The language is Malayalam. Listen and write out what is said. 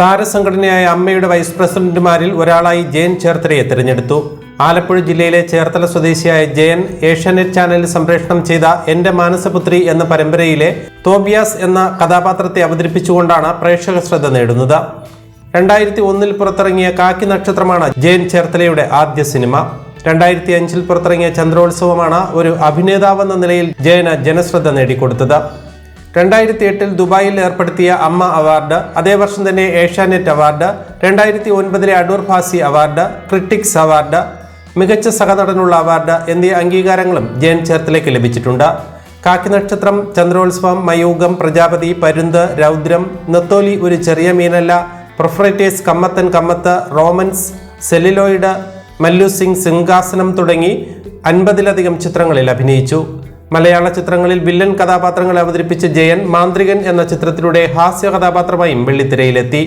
താരസംഘടനയായ അമ്മയുടെ വൈസ് പ്രസിഡന്റുമാരിൽ ഒരാളായി ജയൻ ചേർത്തലയെ തിരഞ്ഞെടുത്തു. ആലപ്പുഴ ജില്ലയിലെ ചേർത്തല സ്വദേശിയായ ജയൻ ഏഷ്യാനെറ്റ് ചാനലിൽ സംപ്രേഷണം ചെയ്ത എന്റെ മാനസപുത്രി എന്ന പരമ്പരയിലെ തോബിയാസ് എന്ന കഥാപാത്രത്തെ അവതരിപ്പിച്ചുകൊണ്ടാണ് പ്രേക്ഷക ശ്രദ്ധ നേടുന്നത്. രണ്ടായിരത്തി ഒന്നിൽ പുറത്തിറങ്ങിയ കാക്കി നക്ഷത്രമാണ് ജയൻ ചേർത്തലയുടെ ആദ്യ സിനിമ. രണ്ടായിരത്തി അഞ്ചിൽ പുറത്തിറങ്ങിയ ചന്ദ്രോത്സവമാണ് ഒരു അഭിനേതാവെന്ന നിലയിൽ ജയന് ജനശ്രദ്ധ നേടിക്കൊടുത്തത്. രണ്ടായിരത്തി എട്ടിൽ ദുബായിൽ ഏർപ്പെടുത്തിയ അമ്മ അവാർഡ് അതേ വർഷം തന്നെ ഏഷ്യാനെറ്റ് അവാർഡ് രണ്ടായിരത്തി ഒൻപതിലെ Adoor Bhasi award critics award മികച്ച സഹനടനുള്ള അവാർഡ് എന്നീ അംഗീകാരങ്ങളും ജയൻ ചേർത്തലയ്ക്ക് ലഭിച്ചിട്ടുണ്ട്. കാക്കി നക്ഷത്രം ചന്ദ്രോത്സവം മയൂകം പ്രജാപതി പരുന്ത് രൗദ്രം നത്തോലി ഒരു ചെറിയ മീനല്ല proprietors Kammath and Kammath Romans Celluloid Mallu Singh Simhasanam തുടങ്ങി അൻപതിലധികം ചിത്രങ്ങളിൽ അഭിനയിച്ചു. മലയാള ചിത്രങ്ങളിൽ വില്ലൻ കഥാപാത്രങ്ങളെ അവതരിപ്പിച്ച ജയൻ മാന്ത്രികൻ എന്ന ചിത്രത്തിലൂടെ ഹാസ്യ കഥാപാത്രമായും വെള്ളിത്തിരയിലെത്തി.